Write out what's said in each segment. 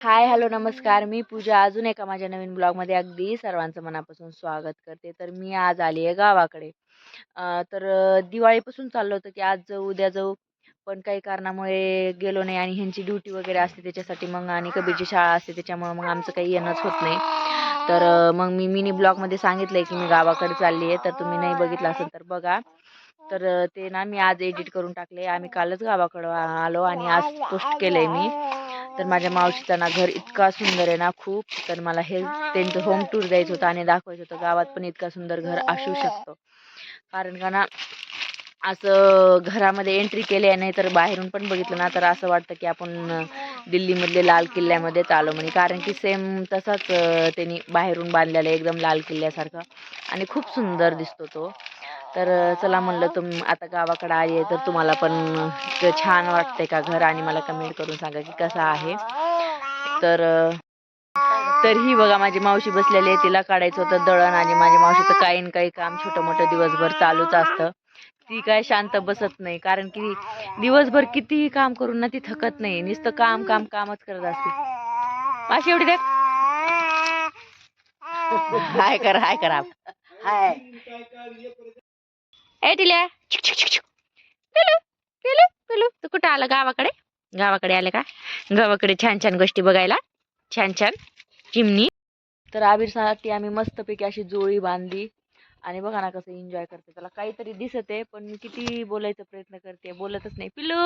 Hi hello नमस्कार. मी पूजा अजून एका माझ्या नवीन ब्लॉगमध्ये अगदी सर्वांचं मनापासून स्वागत करते. तर मी आज आली आहे गावाकडे. तर दिवाळीपासून चाललं होतं की आज जाऊ उद्या जाऊ. पण काही कारणामुळे गेलो नाही आणि ह्यांची ड्युटी वगैरे असते त्याच्यासाठी मग आणि कबीरची शाळा असते त्याच्यामुळे मग आमचं काही येणंच होत नाही. तर मग मी मिनी ब्लॉगमध्ये सांगितलंय की मी गावाकडे चालली आहे. तर तुम्ही नाही बघितलं असेल तर बघा. तर ते ना मी आज एडिट करून टाकले. आम्ही कालच गावाकडं आलो आणि आज पोस्ट केलंय मी. तर माझ्या मावशीचं ना घर इतका सुंदर आहे ना खूप. तर मला हे त्यांचं होम टूर द्यायचं होतं आणि दाखवायचं होतं. गावात पण इतका सुंदर घर असू शकतो. कारण का ना असं घरामध्ये एंट्री केली आहे नाही तर बाहेरून पण बघितलं ना तर असं वाटतं की आपण दिल्लीमधले लाल किल्ल्यामध्येच आलो म्हणे. कारण की सेम तसाच त्यांनी बाहेरून बांधलेला एकदम लाल किल्ल्यासारखं. आणि खूप सुंदर दिसतो तो. तर चला म्हणलं तुम आता गावाकडे आली आहे तर तुम्हाला पण छान वाटतंय का घर? आणि मला कमेंट करून सांगा की कसं आहे. तर तरीही तर ही बघा माझी मावशी बसलेली आहे तिला काढायचं होतं दळण आणि माझ्या मावशीचं काही ना काही काम छोटं मोठं दिवसभर चालूच असतं. ती काय शांत बसत नाही. कारण की दिवसभर कितीही काम करून ना ती थकत नाही. नुसतं काम काम कामच करत असते. माशी एवढी देख. हाय कर हाय करा हाय. ए टिल्या. तू कुठं आलं गावाकडे? गावाकडे आलं का? गावाकडे छान छान गोष्टी बघायला. छान छान. चिमणी. तर आबिरसाठी आम्ही मस्तपैकी अशी जोळी बांधली. आणि बघा ना कसं एन्जॉय करते. त्याला काहीतरी दिसत आहे पण मी किती बोलायचा प्रयत्न करते. बोलतच नाही. पिलो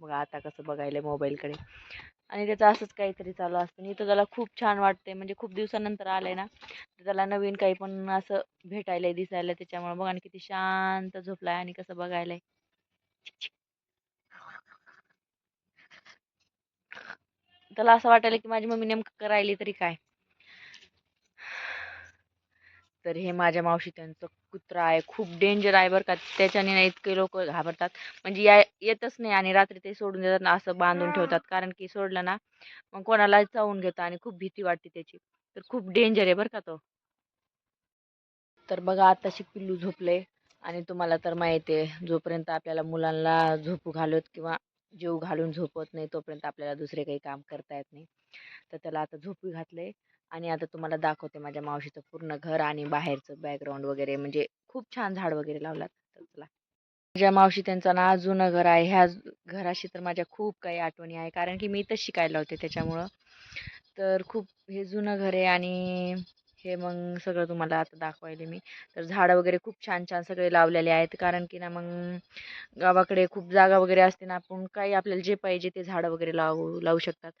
बघा आता कसं बघायला मोबाईलकडे. आणि त्याचं असंच काहीतरी चालू असतं. आणि इथं त्याला खूप छान वाटते म्हणजे खूप दिवसानंतर आलंय ना तर त्याला नवीन काही पण असं भेटायला दिसायला त्याच्यामुळे बघा आणि किती शांत झोपलाय आणि कसं बघायलाय. त्याला असं वाटायला की माझी मम्मी नेमकं करायली तरी काय? तर हे माझ्या मावशी त्यांचं कुत्रा आहे. खूप डेंजर आहे बरं का. त्याच्याने ना इतके लोक घाबरतात. म्हणजे या येतच नाही आणि रात्री ते सोडून देतात ना असं बांधून ठेवतात. कारण की सोडलं ना मग कोणाला चावून घेतं आणि खूप भीती वाटते त्याची. तर खूप डेंजर आहे बरं का तो. तर बघा आताशी पिल्लू झोपले आणि तुम्हाला तर माहिती आहे जोपर्यंत आपल्याला मुलांना झोपू घालत किंवा जेव घालून झोपत नाही तोपर्यंत आपल्याला दुसरे काही काम करता येत नाही. तर त्याला आता झोपी घातले आणि आता तुम्हाला दाखवते माझ्या मावशीचं पूर्ण घर आणि बाहेरचं बॅकग्राऊंड वगैरे. म्हणजे खूप छान झाड वगैरे लावलात. तर चला. माझ्या मावशी त्यांचं ना जुनं घर आहे. ह्या घराशी तर माझ्या खूप काही आठवणी आहे. कारण की मी इथंच शिकायला होते त्याच्यामुळं. तर खूप हे जुनं घर आहे आणि हे मग सगळं तुम्हाला आता दाखवायले मी. तर झाडं वगैरे खूप छान छान सगळे लावलेले आहेत. कारण की ना मग गावाकडे खूप जागा वगैरे असते ना आपण काही आपल्याला जे पाहिजे ते झाडं वगैरे लावू लावू शकतात.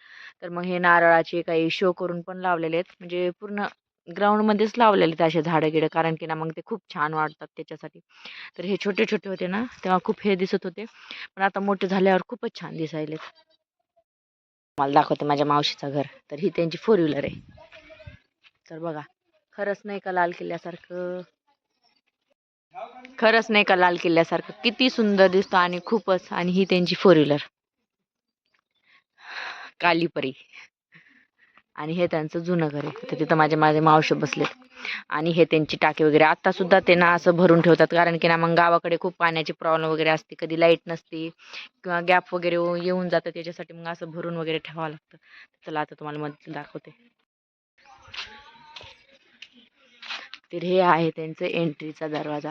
तर मग हे नारळाचे काही शो करून पण लावलेले आहेत. म्हणजे पूर्ण ग्राउंडमध्येच लावलेले आहेत असे झाडं गिडं कारण की ना मग ते खूप छान वाटतात त्याच्यासाठी. तर हे छोटे छोटे होते ना तेव्हा खूप हे दिसत होते. पण आता मोठे झाल्यावर खूपच छान दिसायले मला दाखवते माझ्या मावशीचं घर. तर ही त्यांची फोर व्हीलर आहे. तर बघा. खरंच नाही का लाल किल्ल्यासारखं? खरंच नाही का लाल किल्ल्यासारखं? किती सुंदर दिसतो आणि खूपच आणि ही त्यांची फोर व्हीलर कालीपरी आणि हे त्यांचं जुनं घर आहे. तर तिथं माझे माझे मावशे बसलेत. आणि हे त्यांची टाकी वगैरे. आता सुद्धा ते ना असं भरून ठेवतात. कारण की ना मग गावाकडे खूप पाण्याची प्रॉब्लेम वगैरे असते. कधी लाइट नसते. किंवा गॅप वगैरे येऊन जातं. त्याच्यासाठी मग असं भरून वगैरे ठेवावं लागतं. चला आता तुम्हाला मदत दाखवते. तर हे आहे त्यांचं एंट्रीचा दरवाजा.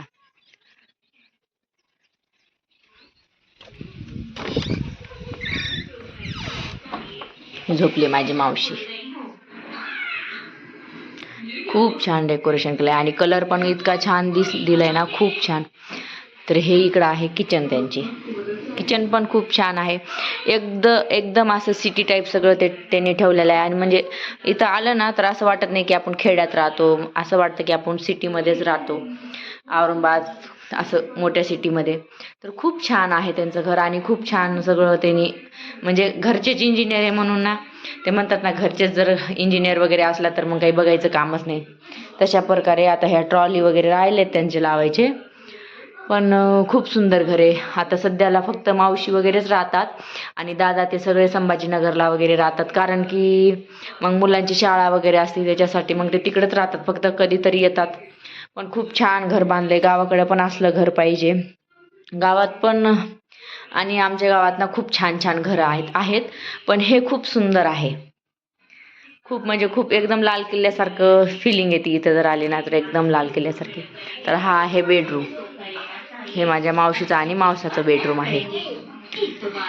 झोपली माझी मावशी. खूप छान डेकोरेशन केलंय आणि कलर पण इतका छान दिस दिलाय ना खूप छान. तर हे इकडं आहे किचन त्यांची. किचन पण खूप छान आहे. एकद एकदम असं सिटी टाईप सगळं ते त्यांनी ठेवलेलं आहे. आणि म्हणजे इथं आलं ना तर असं वाटत नाही की आपण खेड्यात राहतो. असं वाटतं की आपण सिटीमध्येच राहतो. औरंगाबाद असं मोठ्या सिटीमध्ये तर खूप छान आहे त्यांचं घर आणि खूप छान सगळं त्यांनी म्हणजे घरचेच इंजिनियर आहे म्हणून ना ते म्हणतात ना घरचेच जर इंजिनियर वगैरे असला तर मग काही बघायचं कामच नाही. तशा प्रकारे आता ह्या ट्रॉली वगैरे राहिले त्यांचे लावायचे. पण खूप सुंदर घर आहे. आता सध्याला फक्त मावशी वगैरेच राहतात आणि दादा ते सगळे संभाजीनगरला वगैरे राहतात. कारण की मग मुलांची शाळा वगैरे असते त्याच्यासाठी मग ते तिकडेच राहतात. फक्त कधीतरी येतात. पण खूप छान घर बांधले गावाकडे पण असलं घर पाहिजे. गावात पण आणि आमच्या गावात ना खूप छान छान घरं आहेत आहेत. पण हे खूप सुंदर आहे. खूप म्हणजे खूप एकदम लाल किल्ल्यासारखं फिलिंग येते इथं जर आले ना तर एकदम लाल किल्ल्यासारखे. तर हा आहे बेडरूम हे माझ्या मावशीचं आणि मावसाचं बेडरूम आहे.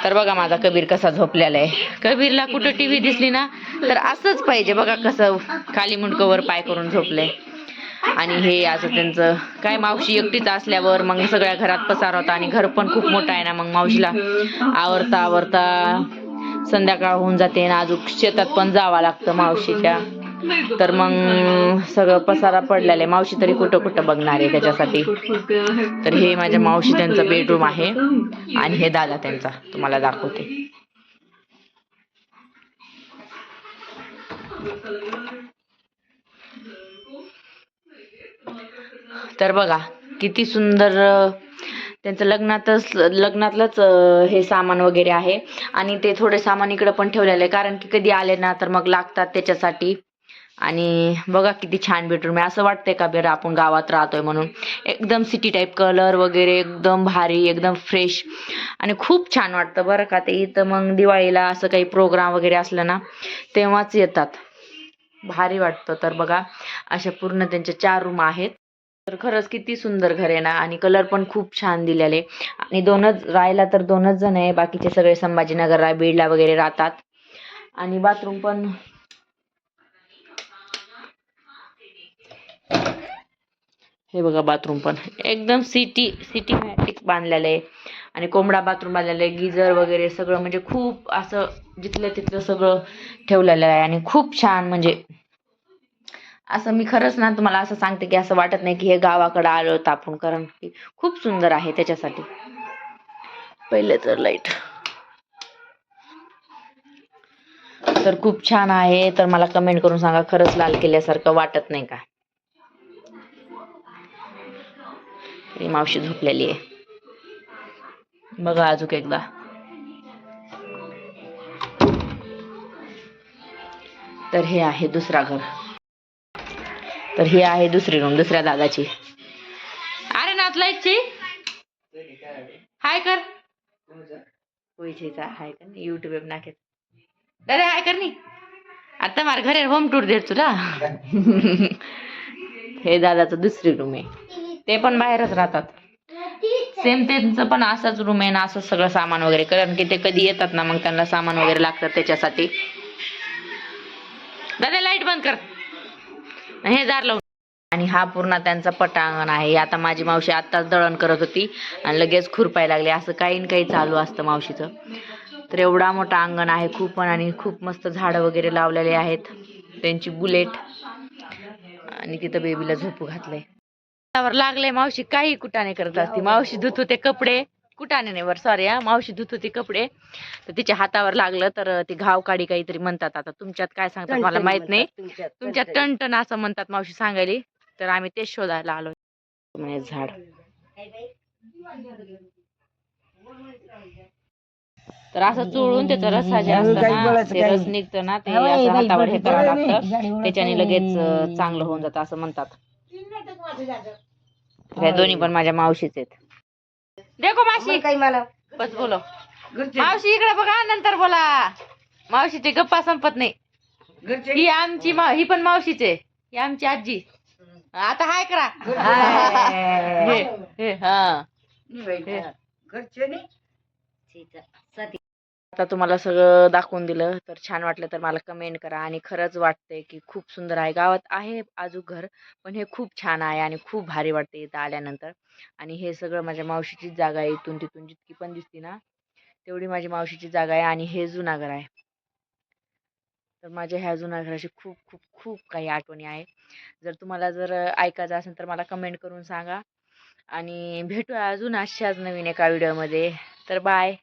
तर बघा माझा कबीर कसा झोपलेला आहे. कबीरला कुठं टी व्ही दिसली ना तर असंच पाहिजे बघा कसं खाली मुंडकवर पाय करून झोपलंय आणि हे असं त्यांचं काय मावशी एकटीच असल्यावर मग सगळ्या घरात पसार होता आणि घर पण खूप मोठं आहे ना मग मावशीला आवरता आवरता संध्याकाळ होऊन जाते ना अजून शेतात पण जावं लागतं मावशीच्या. तर मग सगळं पसारा पडलेला आहे. मावशी तरी कुठं कुठं बघणार आहे त्याच्यासाठी. तर हे माझ्या मावशी त्यांचं बेडरूम आहे. आणि हे दादा त्यांचा. तुम्हाला दाखवते. तर बघा किती सुंदर त्यांचं लग्नातच लग्नातलंच हे सामान वगैरे आहे. आणि ते थोडे सामान इकडं पण ठेवलेलं आहे. कारण की कधी आले ना तर मग लागतात त्याच्यासाठी. आणि बघा किती छान बेडरूम आहे. असं वाटतंय का बरं आपण गावात राहतोय म्हणून? एकदम सिटी टाईप कलर वगैरे एकदम भारी एकदम फ्रेश आणि खूप छान वाटतं बरं का ते. इथं मग दिवाळीला असं काही प्रोग्राम वगैरे असलं ना तेव्हाच येतात. भारी वाटतं तर बघा. अशा पूर्ण त्यांच्या चार रूम आहेत. तर खरंच किती सुंदर घर आहे ना. आणि कलर पण खूप छान दिलेले. आणि दोनच राहायला तर दोनच जण आहे. बाकीचे सगळे संभाजीनगरला बीडला वगैरे राहतात. आणि बाथरूम पण हे बघा बाथरूम पण. एकदम सिटी सिटीमॅटिक बांधलेलं आहे. आणि कोंबडा बाथरूम बांधलेलं आहे. गिझर वगैरे सगळं म्हणजे खूप असं जिथलं तिथलं सगळं ठेवलेलं आहे. आणि खूप छान म्हणजे असं मी खरंच ना तुम्हाला असं सांगते की असं वाटत नाही की हे गावाकडं आलो होतं आपण कारण की खूप सुंदर आहे त्याच्यासाठी. पहिले तर लाइट तर खूप छान आहे. तर मला कमेंट करून सांगा खरंच लाल किल्ल्यासारखं वाटत नाही का? तरी मावशी झोपलेली आहे. बघा अजून एकदा. तर हे आहे दुसरा घर. तर ही आहे दुसरी रूम दुसऱ्या दादाची. अरे नात ची हाय कर. पैसेचा हाय कर युट्यूब नाकेत. दादा हाय कर नी. आता मार घरे होम टूर दे तुला. हे दादाचं दुसरी रूम आहे. ते पण बाहेरच राहतात. सेम त्यांचं पण असाच रूम आहे ना असं सगळं सामान वगैरे. कारण की ते कधी येतात ना मग त्यांना सामान वगैरे लागतात त्याच्यासाठी. दादा लाइट बंद कर. हे दार लावून आणि हा पूर्ण त्यांचा पटांगण आहे. आता माझी मावशी आत्ताच दळण करत होती. आणि लगेच खुरपाय लागले. असं काही ना काही चालू असतं मावशीचं. तर एवढा मोठा अंगण आहे खूप पण. आणि खूप मस्त झाडं वगैरे लावलेले आहेत. त्यांची बुलेट. आणि तिथं बेबीला झोपू घातलंय. हातावर लागले मावशी काही कुटाने करत असते. मावशी धुत होते कपडे. कुटाने नाही वर सॉरी हा. मावशी धुत होती कपडे. तर तिच्या हातावर लागलं तर ती घाव काडी काहीतरी म्हणतात आता. तुमच्यात काय सांगतात मला माहीत नाही. तुमच्यात टणटण. असं म्हणतात मावशी सांगायली. तर आम्ही तेच शोधायला आलो. झाड. तर असं चोळून त्याचा रसा जे असतं ना ते रस निघतं ना ते असं हातावर हे करावं लागतं. त्याच्याने लगेच चांगलं होऊन जातं असं म्हणतात. ह्या दोन्ही पण माझ्या मावशीच आहेत. देखो मावशी. काही मला. बस बोलो. मावशी इकडे बघा नंतर बोला. मावशीची गप्पा संपत नाही. घरचे. ही आमची मा ही पण मावशीच आहे. ही आमची आजी. आता हाय करा. हे, हे, हा. घरचे आता तुम्हाला सगळं दाखवून दिलं तर छान वाटलं तर मला कमेंट करा. आणि खरंच वाटतंय की खूप सुंदर आहे. गावात आहे आजू घर पण हे खूप छान आहे आणि खूप भारी वाटते इथं आल्यानंतर. आणि हे सगळं माझ्या मावशीचीच जागा आहे इथून तिथून जितकी पण दिसते ना तेवढी माझी मावशीची जागा आहे आणि हे जुना घर आहे. तर माझ्या ह्या जुन्या घराची खूप खूप खूप काही आठवणी आहे. जर तुम्हाला जर ऐकायचं असेल तर मला कमेंट करून सांगा. आणि भेटूया अजून अशाच नवीन एका व्हिडिओमध्ये तर बाय